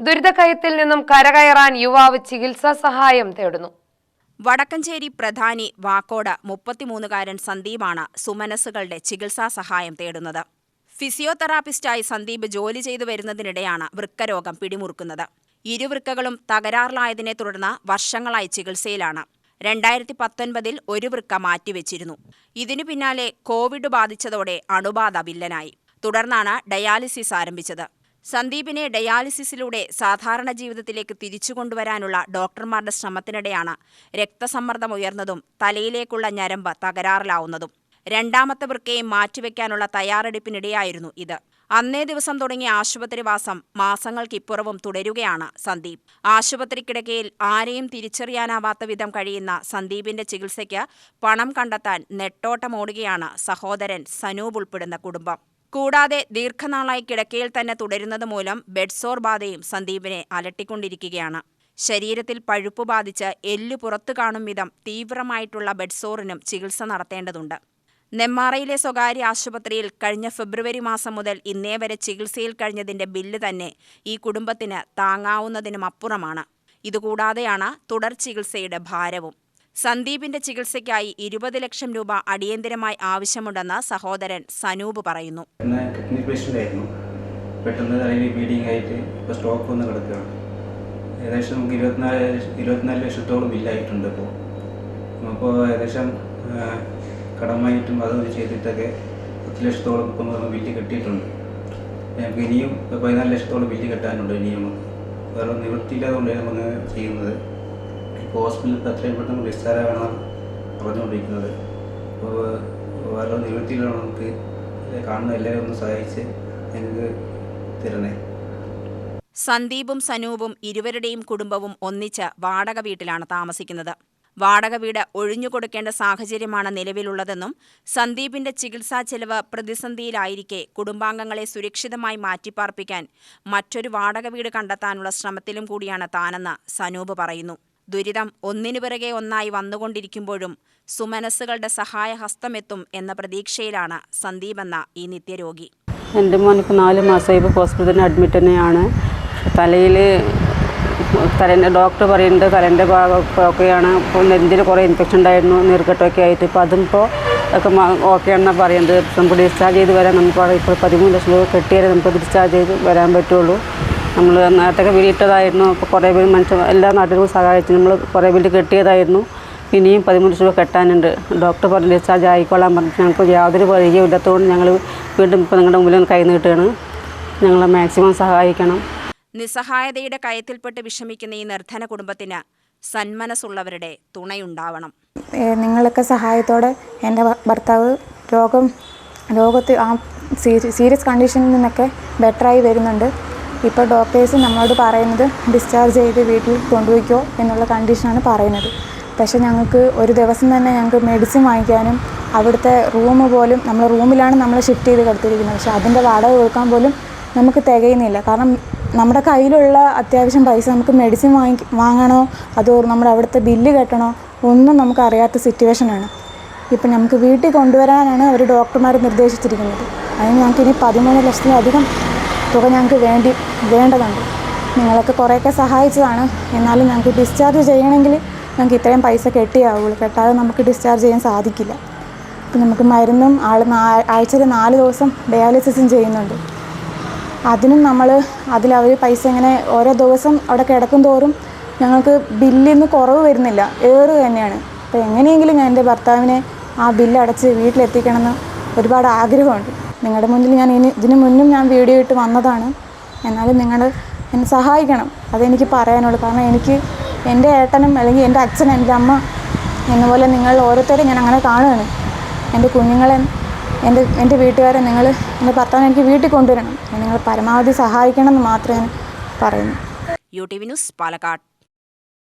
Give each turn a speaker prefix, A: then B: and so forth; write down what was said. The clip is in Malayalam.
A: ദുരിതക്കയത്തിൽ നിന്നും കരകയറാൻ യുവാവ് ചികിത്സാ സഹായം തേടുന്നു.
B: വടക്കഞ്ചേരി പ്രധാനി വാക്കോട് മുപ്പത്തിമൂന്നുകാരൻ സന്ദീപാണ് സുമനസ്സുകളുടെ ചികിത്സാ സഹായം തേടുന്നത്. ഫിസിയോതെറാപ്പിസ്റ്റായി സന്ദീപ് ജോലി ചെയ്തു വരുന്നതിനിടെയാണ് വൃക്കരോഗം പിടിമുറുക്കുന്നത്. ഇരുവൃക്കകളും തകരാറിലായതിനെ തുടർന്ന് വർഷങ്ങളായി ചികിത്സയിലാണ്. രണ്ടായിരത്തി പത്തൊൻപതിൽ ഒരു വൃക്ക മാറ്റിവെച്ചിരുന്നു. ഇതിനു പിന്നാലെ കോവിഡ് ബാധിച്ചതോടെ അണുബാധ വില്ലനായി. തുടർന്നാണ് ഡയാലിസിസ് ആരംഭിച്ചത്. സന്ദീപിനെ ഡയാലിസിസിലൂടെ സാധാരണ ജീവിതത്തിലേക്ക് തിരിച്ചു കൊണ്ടുവരാനുള്ള ഡോക്ടർമാരുടെ ശ്രമത്തിനിടെയാണ് രക്തസമ്മർദ്ദം ഉയർന്നതും തലയിലേക്കുള്ള ഞരമ്പ് തകരാറിലാവുന്നതും. രണ്ടാമത്തെ വൃക്കയും മാറ്റിവെക്കാനുള്ള തയ്യാറെടുപ്പിനിടെയായിരുന്നു ഇത്. അന്നേ ദിവസം തുടങ്ങിയ ആശുപത്രിവാസം മാസങ്ങൾക്കിപ്പുറവും തുടരുകയാണ് സന്ദീപ്. ആശുപത്രി കിടക്കയിൽ ആരെയും തിരിച്ചറിയാനാവാത്ത വിധം കഴിയുന്ന സന്ദീപിന്റെ ചികിത്സയ്ക്ക് പണം കണ്ടെത്താൻ നെട്ടോട്ടമോടുകയാണ് സഹോദരൻ സനൂപ് ഉൾപ്പെടുന്ന കുടുംബം. കൂടാതെ ദീർഘനാളായി കിടക്കയിൽ തന്നെ തുടരുന്നത് മൂലം ബെഡ്സോർ ബാധയും സന്ദീപിനെ അലട്ടിക്കൊണ്ടിരിക്കുകയാണ്. ശരീരത്തിൽ പഴുപ്പ് ബാധിച്ച് എല്ലു പുറത്തു കാണും വിധം തീവ്രമായിട്ടുള്ള ബെഡ്സോറിനും ചികിത്സ നടത്തേണ്ടതുണ്ട്. നെമ്മാറയിലെ സ്വകാര്യ ആശുപത്രിയിൽ കഴിഞ്ഞ ഫെബ്രുവരി മാസം മുതൽ ഇന്നേ വരെ ചികിത്സയിൽ കഴിഞ്ഞതിന്റെ ബില്ല് തന്നെ ഈ കുടുംബത്തിന് താങ്ങാവുന്നതിനും അപ്പുറമാണ്. ഇതുകൂടാതെയാണ് തുടർ ചികിത്സയുടെ ഭാരവും. സന്ദീപിന്റെ ചികിത്സയ്ക്കായി ഇരുപത് ലക്ഷം രൂപ അടിയന്തരമായി ആവശ്യമുണ്ടെന്ന് സഹോദരൻ സനൂപ് പറയുന്നു.
C: പെട്ടെന്ന് തലയിൽ ബ്ലീഡിങ് ആയിട്ട് ഇപ്പോൾ സ്റ്റോക്ക് വന്ന് കിടക്കുകയാണ്. ഏകദേശം നമുക്ക് ഇരുപത്തിനാല് ഇരുപത്തിനാല് ലക്ഷത്തോളം ബില്ലായിട്ടുണ്ട് ഇപ്പോൾ അപ്പോൾ ഏകദേശം കടമായിട്ടും അത് ചെയ്തിട്ടൊക്കെ പത്ത് ലക്ഷത്തോളം ഇപ്പം ബില്ല് കെട്ടിയിട്ടുണ്ട്. ഞങ്ങൾക്ക് ഇനിയും പതിനാല് ലക്ഷത്തോളം ബില്ല് കെട്ടാനുണ്ട് ഇനിയും വേറെ നിവൃത്തിയില്ലാതുകൊണ്ടാണ് നമ്മൾ ചെയ്യുന്നത്. ഹോസ്പിറ്റലിൽ എത്രയും പെട്ടെന്ന് ഡിസ്ചാർജ് ആകണം പറഞ്ഞുകൊണ്ടിരിക്കുന്നത്. അപ്പോൾ വേറെ നിവൃത്തിയിലാണ് നമുക്ക് കാണുന്ന എല്ലാവരും ഒന്ന് സഹായിച്ച് ഞങ്ങൾക്ക് തരണേ.
B: സന്ദീപും സനൂപും ഇരുവരുടെയും കുടുംബവും ഒന്നിച്ച് വാടക വീട്ടിലാണ് താമസിക്കുന്നത്. വാടക വീട് ഒഴിഞ്ഞുകൊടുക്കേണ്ട സാഹചര്യമാണ് നിലവിലുള്ളതെന്നും സന്ദീപിന്റെ ചികിത്സാ ചെലവ് പ്രതിസന്ധിയിലായിരിക്കെ കുടുംബാംഗങ്ങളെ സുരക്ഷിതമായി മാറ്റിപ്പാർപ്പിക്കാൻ മറ്റൊരു വാടക വീട് കണ്ടെത്താനുള്ള ശ്രമത്തിലും കൂടിയാണ് താനെന്ന് സനൂപ് പറയുന്നു. ദുരിതം ഒന്നിനു പിറകെ ഒന്നായി വന്നുകൊണ്ടിരിക്കുമ്പോഴും സുമനസ്സുകളുടെ സഹായഹസ്തമെത്തും എന്ന പ്രതീക്ഷയിലാണ് സന്ദീപ് എന്ന ഈ നിത്യരോഗി.
D: എന്റെ മോനിപ്പോൾ നാല് മാസമായി ഇപ്പോൾ ഹോസ്പിറ്റലിൽ അഡ്മിറ്റ് തന്നെയാണ്. തലയിൽ തലേന്റെ ഡോക്ടർ പറയുന്നുണ്ട് തലേന്റെ ഭാഗമൊക്കെയാണ് ഇപ്പോൾ നെഞ്ചിൽ കുറേ ഇൻഫെക്ഷൻ ഉണ്ടായിരുന്നു നീർക്കെട്ടൊക്കെ ആയിട്ട്. ഇപ്പോൾ അതും ഇപ്പോൾ ഒക്കെ ഓക്കെ ആണെന്നാണ് പറയുന്നത്. നമുക്ക് ഡിസ്ചാർജ് ചെയ്ത് വരാൻ നമുക്ക് ഇപ്പോൾ പതിമൂന്ന് ലക്ഷം രൂപ കെട്ടിയാലേ നമുക്ക് ഡിസ്ചാർജ് ചെയ്ത് വരാൻ പറ്റുള്ളൂ. നമ്മൾ നേരത്തെ വീടിട്ടതായിരുന്നു. അപ്പോൾ കുറേ പേര് മനുഷ്യ എല്ലാ നാട്ടിലും സഹായിച്ചു നമ്മൾ കുറേ വീട് കെട്ടിയതായിരുന്നു. ഇനിയും പതിമൂന്ന് ലക്ഷം രൂപ കെട്ടാനുണ്ട്. ഡോക്ടർ പറഞ്ഞ് ഡിസ്ചാർജ് ആയിക്കോളാൻ പറഞ്ഞിട്ട് ഞങ്ങൾക്ക് യാതൊരു വഴിയും ഇല്ലാത്തതുകൊണ്ട് ഞങ്ങൾ വീണ്ടും ഇപ്പോൾ നിങ്ങളുടെ മുമ്പിൽ കൈ നീട്ടുകയാണ്. ഞങ്ങളെ മാക്സിമം സഹായിക്കണം.
B: നിസ്സഹായതയുടെ കയത്തിൽപ്പെട്ട് വിഷമിക്കുന്ന ഈ നിർധന കുടുംബത്തിന് സന്മനസ്സുള്ളവരുടെ തുണയുണ്ടാവണം.
E: നിങ്ങളൊക്കെ സഹായത്തോടെ എന്റെ ഭർത്താവ് രോഗം രോഗത്തിൽ ആ സീരിയസ് കണ്ടീഷനിൽ നിന്നൊക്കെ ബെറ്ററായി വരുന്നുണ്ട്. ഇപ്പോൾ ഡോക്ടേഴ്സ് നമ്മളോട് പറയുന്നത് ഡിസ്ചാർജ് ചെയ്ത് വീട്ടിൽ കൊണ്ടുപോയിക്കോ എന്നുള്ള കണ്ടീഷനാണ് പറയുന്നത്. പക്ഷേ ഞങ്ങൾക്ക് ഒരു ദിവസം തന്നെ ഞങ്ങൾക്ക് മെഡിസിൻ വാങ്ങിക്കാനും അവിടുത്തെ റൂം പോലും നമ്മൾ റൂമിലാണ് നമ്മൾ ഷിഫ്റ്റ് ചെയ്ത് കിടത്തിയിരിക്കുന്നത്. പക്ഷേ അതിന്റെ വാടക കൊടുക്കാൻ പോലും നമുക്ക് തികയുന്നില്ല. കാരണം നമ്മുടെ കയ്യിലുള്ള അത്യാവശ്യം പൈസ നമുക്ക് മെഡിസിൻ വാങ്ങി വാങ്ങണോ അതോ നമ്മുടെ അവിടുത്തെ ബില്ല് കെട്ടണോ ഒന്നും നമുക്ക് അറിയാത്ത സിറ്റുവേഷനാണ് ഇപ്പം നമുക്ക് വീട്ടിൽ കൊണ്ടുവരാനാണ് അവർ ഡോക്ടർമാർ നിർദ്ദേശിച്ചിരിക്കുന്നത്. അതിന് ഞങ്ങൾക്ക് ഇനി പതിമൂന്ന് ലക്ഷത്തിലധികം തുക ഞങ്ങൾക്ക് വേണ്ടി വേണ്ടതുണ്ട്. നിങ്ങളൊക്കെ കുറേയൊക്കെ സഹായിച്ചതാണ്. എന്നാലും ഞങ്ങൾക്ക് ഡിസ്ചാർജ് ചെയ്യണമെങ്കിൽ ഞങ്ങൾക്ക് ഇത്രയും പൈസ കെട്ടിയാവുള്ളൂ. കെട്ടാതെ നമുക്ക് ഡിസ്ചാർജ് ചെയ്യാൻ സാധിക്കില്ല. അപ്പം നമുക്ക് മരുന്നും ആൾ ആഴ്ചയിൽ നാല് ദിവസം ഡയാലിസിസും ചെയ്യുന്നുണ്ട്. അതിനും നമ്മൾ അതിലവർ പൈസ ഇങ്ങനെ ഓരോ ദിവസം അവിടെ കിടക്കും തോറും ഞങ്ങൾക്ക് ബില്ലിൽ നിന്ന് കുറവ് വരുന്നില്ല. ഏറ് തന്നെയാണ്. അപ്പോൾ എങ്ങനെയെങ്കിലും ഞാൻ എന്റെ ഭർത്താവിനെ ആ ബില്ല് അടച്ച് വീട്ടിലെത്തിക്കണമെന്ന് ഒരുപാട് ആഗ്രഹമുണ്ട്. നിങ്ങളുടെ മുന്നിൽ ഞാൻ ഇനി ഇതിനു മുന്നും ഞാൻ വീഡിയോ ഇട്ട് വന്നതാണ്. എന്നാലും നിങ്ങൾ എന്നെ സഹായിക്കണം. അതെനിക്ക് പറയാനുള്ളൂ. കാരണം എനിക്ക് എന്റെ ഏട്ടനും അല്ലെങ്കിൽ എന്റെ അച്ഛൻ എന്റെ അമ്മ എന്നപോലെ നിങ്ങൾ ഓരോരുത്തരും ഞാൻ അങ്ങനെ കാണുകയാണ്. എന്റെ കുഞ്ഞുങ്ങളെ എന്റെ എന്റെ വീട്ടുകാരെ നിങ്ങൾ എന്റെ ഭർത്താവിനെ എനിക്ക് വീട്ടിൽ കൊണ്ടുവരണം. നിങ്ങൾ പരമാവധി സഹായിക്കണം എന്ന് മാത്രമേ ഞാൻ പറയുന്നു.
B: U T V news Palakkad.